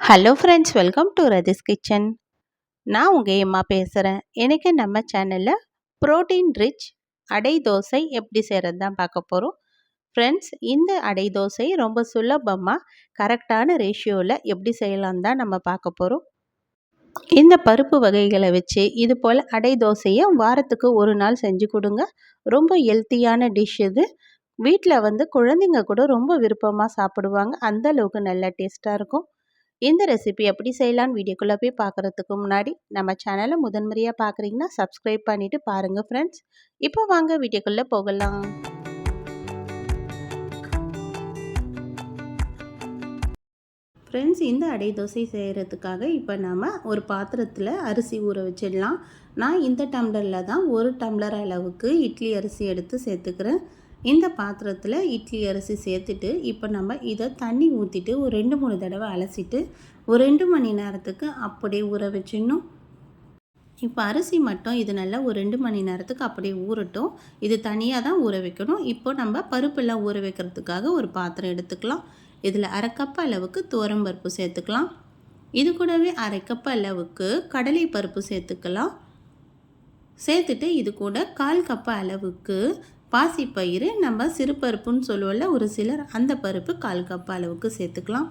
Hello friends welcome to Rathi's kitchen நான் உங்கள் ஏம்மா பேசுகிறேன் எனக்கு நம்ம சேனலில் ப்ரோட்டீன் ரிச் அடை தோசை எப்படி செய்கிறது தான் பார்க்க போகிறோம் ஃப்ரெண்ட்ஸ் இந்த அடை தோசை ரொம்ப சுலபமாக கரெக்டான ரேஷியோவில் எப்படி செய்யலாம் தான் நம்ம பார்க்க போகிறோம் இந்த பருப்பு வகைகளை வச்சு இது போல் அடை தோசையை வாரத்துக்கு ஒரு நாள் செஞ்சு கொடுங்க. ரொம்ப ஹெல்த்தியான டிஷ் இது. வீட்டில் வந்து குழந்தைங்க கூட ரொம்ப விருப்பமாக சாப்பிடுவாங்க. அந்த அளவுக்கு நல்ல டேஸ்ட்டாக இருக்கும். இந்த ரெசிபி எப்படி செய்யலான்னு வீடியோக்குள்ளே போய் பார்க்குறதுக்கு முன்னாடி நம்ம சேனலை முதன்முறையாக பார்க்குறீங்கன்னா சப்ஸ்கிரைப் பண்ணிவிட்டு பாருங்கள் ஃப்ரெண்ட்ஸ் இப்போ வாங்க வீடியோக்குள்ளே போகலாம். ஃப்ரெண்ட்ஸ் இந்த அடை தோசை செய்கிறதுக்காக இப்போ நாம் ஒரு பாத்திரத்தில் அரிசி ஊற வச்சிடலாம். நான் இந்த டம்ளரில் தான் ஒரு டம்ளர் அளவுக்கு இட்லி அரிசி எடுத்து சேர்த்துக்கிறேன். இந்த பாத்திரத்தில் இட்லி அரிசி சேர்த்துட்டு இப்போ நம்ம இதை தண்ணி ஊற்றிட்டு ஒரு ரெண்டு மூணு தடவை அலசிட்டு ஒரு ரெண்டு மணி நேரத்துக்கு அப்படியே ஊற வச்சிடணும். இப்போ அரிசி மட்டும் இது நல்லா ஒரு ரெண்டு மணி நேரத்துக்கு அப்படியே ஊறட்டும். இது தனியாக தான் ஊற வைக்கணும். இப்போ நம்ம பருப்பெல்லாம் ஊற வைக்கிறதுக்காக ஒரு பாத்திரம் எடுத்துக்கலாம். இதில் அரை கப் அளவுக்கு பருப்பு சேர்த்துக்கலாம். இது கூடவே அரைக்கப்ப அளவுக்கு கடலை பருப்பு சேர்த்துக்கலாம். சேர்த்துட்டு இது கூட கால் கப்பு அளவுக்கு பாசிப்பயிறு நம்ம சிறு பருப்புன்னு சொல்லுவோம்ல ஒரு சிலர் அந்த பருப்பு கால் கப் அளவுக்கு சேர்த்துக்கலாம்.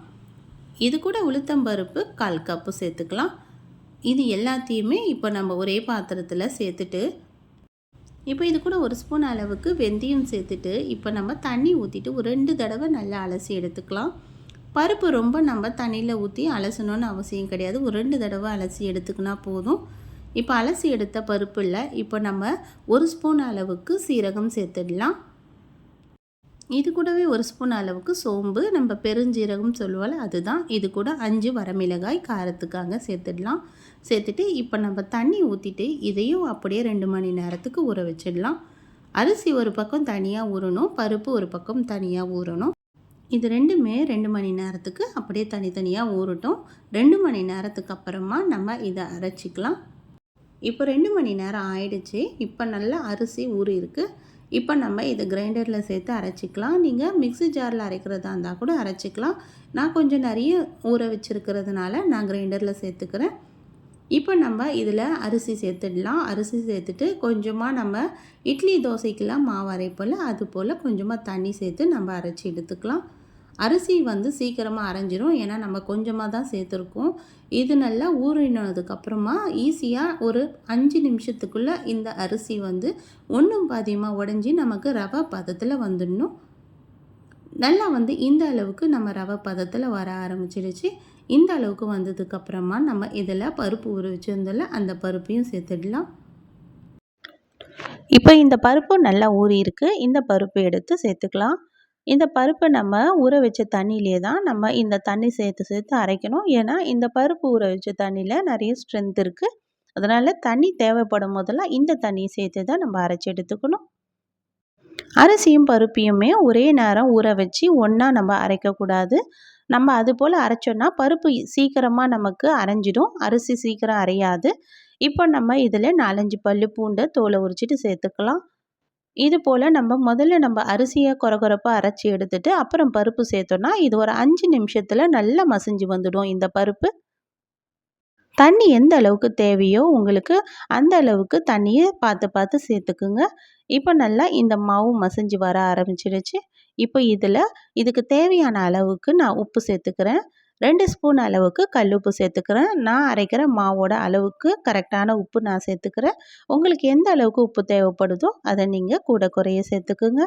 இது கூட உளுத்தம்பருப்பு கால் கப்பு சேர்த்துக்கலாம். இது எல்லாத்தையுமே இப்போ நம்ம ஒரே பாத்திரத்தில் சேர்த்துட்டு இப்போ இது கூட ஒரு ஸ்பூன் அளவுக்கு வெந்தயம் சேர்த்துட்டு இப்போ நம்ம தண்ணி ஊற்றிட்டு ஒரு ரெண்டு தடவை நல்லா அலசி எடுத்துக்கலாம். பருப்பு ரொம்ப நம்ம தண்ணியில் ஊற்றி அலசணும்னு அவசியம் கிடையாது. ஒரு ரெண்டு தடவை அலசி எடுத்துக்கினா போதும். இப்போ அலசி எடுத்த பருப்பில் இப்போ நம்ம ஒரு ஸ்பூன் அளவுக்கு சீரகம் சேர்த்துடலாம். இது கூடவே ஒரு ஸ்பூன் அளவுக்கு சோம்பு நம்ம பெருஞ்சீரகம் சொல்லுவோம்ல அதுதான். இது கூட அஞ்சு வரமிளகாய் காரத்துக்காக சேர்த்துடலாம். சேர்த்துட்டு இப்போ நம்ம தண்ணி ஊற்றிட்டு இதையும் அப்படியே ரெண்டு மணி நேரத்துக்கு ஊற வச்சிடலாம். அரிசி ஒரு பக்கம் தனியாக ஊறணும் பருப்பு ஒரு பக்கம் தனியாக ஊறணும். இது ரெண்டுமே ரெண்டு மணி நேரத்துக்கு அப்படியே தனித்தனியாக ஊறட்டும். ரெண்டு மணி நேரத்துக்கு அப்புறமா நம்ம இதை அரைச்சிக்கலாம். இப்போ ரெண்டு மணி நேரம் ஆயிடுச்சு. இப்போ நல்லா அரிசி ஊறி இருக்குது இப்போ நம்ம இதை கிரைண்டரில் சேர்த்து அரைச்சிக்கலாம். நீங்கள் மிக்சி ஜாரில் அரைக்கிறதா இருந்தால் கூட அரைச்சிக்கலாம். நான் கொஞ்சம் நிறைய ஊற வச்சுருக்கிறதுனால நான் கிரைண்டரில் சேர்த்துக்கிறேன். இப்போ நம்ம இதில் அரிசி சேர்த்துடலாம். அரிசி சேர்த்துட்டு கொஞ்சமாக நம்ம இட்லி தோசைக்கெல்லாம் மாவு அரைப்போல் அது போல் கொஞ்சமாக தண்ணி சேர்த்து நம்ம அரைச்சி எடுத்துக்கலாம். அரிசி வந்து சீக்கிரமாக அரைஞ்சிரும். ஏன்னா நம்ம கொஞ்சமாக தான் சேர்த்துருக்கோம். இது நல்லா ஊறினதுக்கப்புறமா ஈஸியாக ஒரு அஞ்சு நிமிஷத்துக்குள்ளே இந்த அரிசி வந்து ஒன்றும் பாதியமாக உடஞ்சி நமக்கு ரவை பதத்தில் வந்துடணும். நல்லா வந்து இந்த அளவுக்கு நம்ம ரவை பதத்தில் வர ஆரம்பிச்சிருச்சு. இந்த அளவுக்கு வந்ததுக்கப்புறமா நம்ம இதில் பருப்பு ஊற வச்சுருந்ததில் அந்த பருப்பையும் சேர்த்துடலாம். இப்போ இந்த பருப்பு நல்லா ஊறி இருக்குது இந்த பருப்பு எடுத்து சேர்த்துக்கலாம். இந்த பருப்பை நம்ம ஊற வச்ச தண்ணியிலே தான் நம்ம இந்த தண்ணி சேர்த்து சேர்த்து அரைக்கணும். ஏன்னா இந்த பருப்பு ஊற வச்ச தண்ணியில் நிறைய ஸ்ட்ரென்த் இருக்குது அதனால் தண்ணி தேவைப்படும் போதெல்லாம் இந்த தண்ணியை சேர்த்து தான் நம்ம அரைச்சி எடுத்துக்கணும். அரிசியும் பருப்பையுமே ஒரே நேரம் ஊற வச்சு ஒன்றா நம்ம அரைக்கக்கூடாது நம்ம அது போல் அரைச்சோன்னா பருப்பு சீக்கிரமாக நமக்கு அரைஞ்சிடும். அரிசி சீக்கிரம் அரையாது. இப்போ நம்ம இதில் நாலஞ்சு பல் பூண்டை தோலை உரிச்சிட்டு சேர்த்துக்கலாம். இது போல் நம்ம முதல்ல நம்ம அரிசியை குறகுறப்பாக அரைச்சி எடுத்துட்டு அப்புறம் பருப்பு சேர்த்தோன்னா இது ஒரு அஞ்சு நிமிஷத்தில் நல்லா மசிஞ்சு வந்துடும் இந்த பருப்பு. தண்ணி எந்த அளவுக்கு தேவையோ உங்களுக்கு அந்த அளவுக்கு தண்ணியை பார்த்து பார்த்து சேர்த்துக்குங்க. இப்போ நல்லா இந்த மாவு மசிஞ்சு வர ஆரம்பிச்சிடுச்சு இப்போ இதில் இதுக்கு தேவையான அளவுக்கு நான் உப்பு சேர்த்துக்கிறேன். ரெண்டு ஸ்பூன் அளவுக்கு கல் உப்பு சேர்த்துக்கிறேன். நான் அரைக்கிற மாவோட அளவுக்கு கரெக்டான உப்பு நான் சேர்த்துக்கிறேன். உங்களுக்கு எந்த அளவுக்கு உப்பு தேவைப்படுதோ அதை நீங்கள் கூட குறைய சேர்த்துக்குங்க.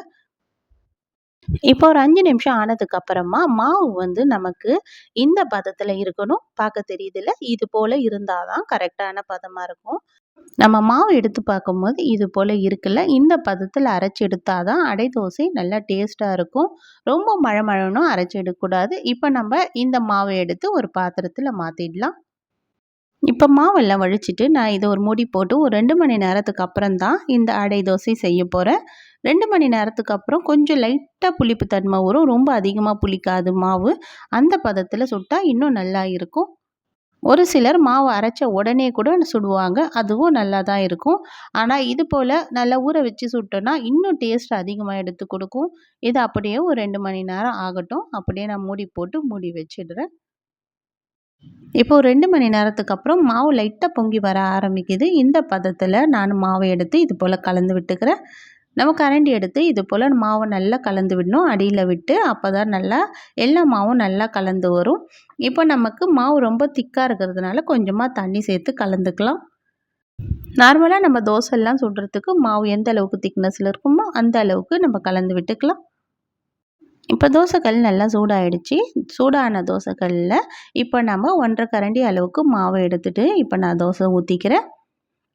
இப்போ ஒரு அஞ்சு நிமிஷம் ஆனதுக்கு அப்புறமா மாவு வந்து நமக்கு இந்த பதத்தில் இருக்கணும். பார்க்க தெரியுதுல இது போல் இருந்தால் தான் கரெக்டான பதமாக இருக்கும். நம்ம மாவு எடுத்து பார்க்கும்போது இது போல் இருக்குல்ல இந்த பதத்தில் அரைச்சி எடுத்தால் தான் அடை தோசை நல்லா டேஸ்ட்டாக இருக்கும். ரொம்ப மழை மழைனும் அரைச்சி எடுக்கக்கூடாது. இப்போ நம்ம இந்த மாவை எடுத்து ஒரு பாத்திரத்தில் மாற்றிடலாம் இப்போ மாவெல்லாம் வழிச்சிட்டு நான் இதை ஒரு மூடி போட்டு ஒரு ரெண்டு மணி நேரத்துக்கு அப்புறம் தான் இந்த அடை தோசை செய்ய போகிறேன் ரெண்டு மணி நேரத்துக்கு அப்புறம் கொஞ்சம் லைட்டாக புளிப்பு தன்மை வரும். ரொம்ப அதிகமாக புளிக்காது மாவு. அந்த பதத்தில் சுட்டால் இன்னும் நல்லா இருக்கும். ஒரு சிலர் மாவு அரைச்ச உடனே கூட சுடுவாங்க. அதுவும் நல்லா தான் இருக்கும். ஆனால் இது போல் நல்லா ஊற வச்சு சுட்டோன்னா இன்னும் டேஸ்ட் அதிகமாக எடுத்து கொடுக்கும். இது அப்படியே ஒரு ரெண்டு மணி நேரம் ஆகட்டும். அப்படியே நான் மூடி போட்டு மூடி வச்சிடுறேன். இப்போ ரெண்டு மணி நேரத்துக்கு அப்புறம் மாவு லைட்டாக பொங்கி வர ஆரம்பிக்குது. இந்த பதத்தில் நான் மாவை எடுத்து இது போல் கலந்து விட்டுக்கிறேன். நம்ம கரண்டி எடுத்து இது போல் மாவை நல்லா கலந்து விடணும். அடியில் விட்டு அப்போ தான் நல்லா எல்லா மாவும் நல்லா கலந்து வரும். இப்போ நமக்கு மாவு ரொம்ப திக்காக இருக்கிறதுனால கொஞ்சமாக தண்ணி சேர்த்து கலந்துக்கலாம். நார்மலாக நம்ம தோசைலாம் சுடுறதுக்கு மாவு எந்த அளவுக்கு திக்னஸில் இருக்குமோ அந்த அளவுக்கு நம்ம கலந்து விட்டுக்கலாம். இப்போ தோசைக்கல் நல்லா சூடாயிடுச்சு. சூடான தோசைக்கல்லில் இப்போ நம்ம ஒன்றரை கரண்டி அளவுக்கு மாவை எடுத்துகிட்டு இப்போ நான் தோசை ஊற்றிக்கிறேன்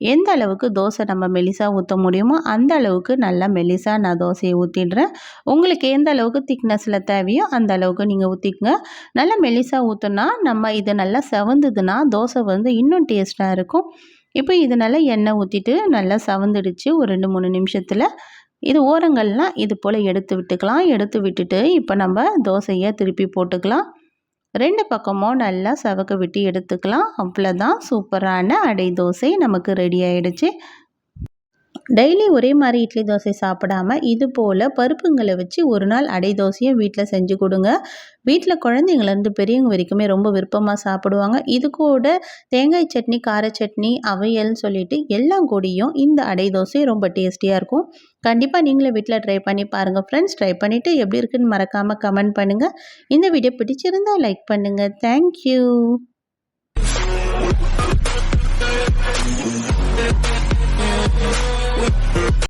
எந்த அளவுக்கு தோசை நம்ம மெலிசாக ஊற்ற முடியுமோ அந்த அளவுக்கு நல்லா மெலிசாக நான் தோசையை ஊற்றிடுறேன் உங்களுக்கு எந்த அளவுக்கு திக்னஸில் தேவையோ அந்த அளவுக்கு நீங்கள் ஊற்றிக்கங்க நல்லா மெலிசாக ஊற்றுனா நம்ம இது நல்லா செவந்ததுன்னா தோசை வந்து இன்னும் டேஸ்ட்டாக இருக்கும். இப்போ இது நல்லா எண்ணெய் ஊற்றிட்டு நல்லா செவந்துடுச்சு ஒரு ரெண்டு மூணு நிமிஷத்தில். இது ஓரங்கள்லாம் இது போல் எடுத்து விட்டுக்கலாம். எடுத்து விட்டுட்டு இப்போ நம்ம தோசையை திருப்பி போட்டுக்கலாம். ரெண்டு பக்கமும் நல்லா சவக்க விட்டு எடுத்துக்கலாம். அவ்வளோதான் சூப்பரான அடை தோசை நமக்கு ரெடி ஆகிடுச்சு டெய்லி ஒரே மாதிரி இட்லி தோசை சாப்பிடாம இது போல் பருப்புங்களை வச்சு ஒரு நாள் அடை தோசையும் வீட்டில் செஞ்சு கொடுங்க. வீட்டில் குழந்தைங்கள்லேருந்து பெரியவங்க வரைக்குமே ரொம்ப விருப்பமாக சாப்பிடுவாங்க. இது கூட தேங்காய் சட்னி கார சட்னி அவையல்னு சொல்லிட்டு எல்லாம் கூடியும் இந்த அடை தோசை ரொம்ப டேஸ்டியாக இருக்கும். கண்டிப்பாக நீங்களே வீட்டில் ட்ரை பண்ணி பாருங்கள் ஃப்ரெண்ட்ஸ் ட்ரை பண்ணிவிட்டு எப்படி இருக்குன்னு மறக்காமல் கமெண்ட் பண்ணுங்கள் இந்த வீடியோ பிடிச்சிருந்தால் லைக் பண்ணுங்கள் தேங்க்யூ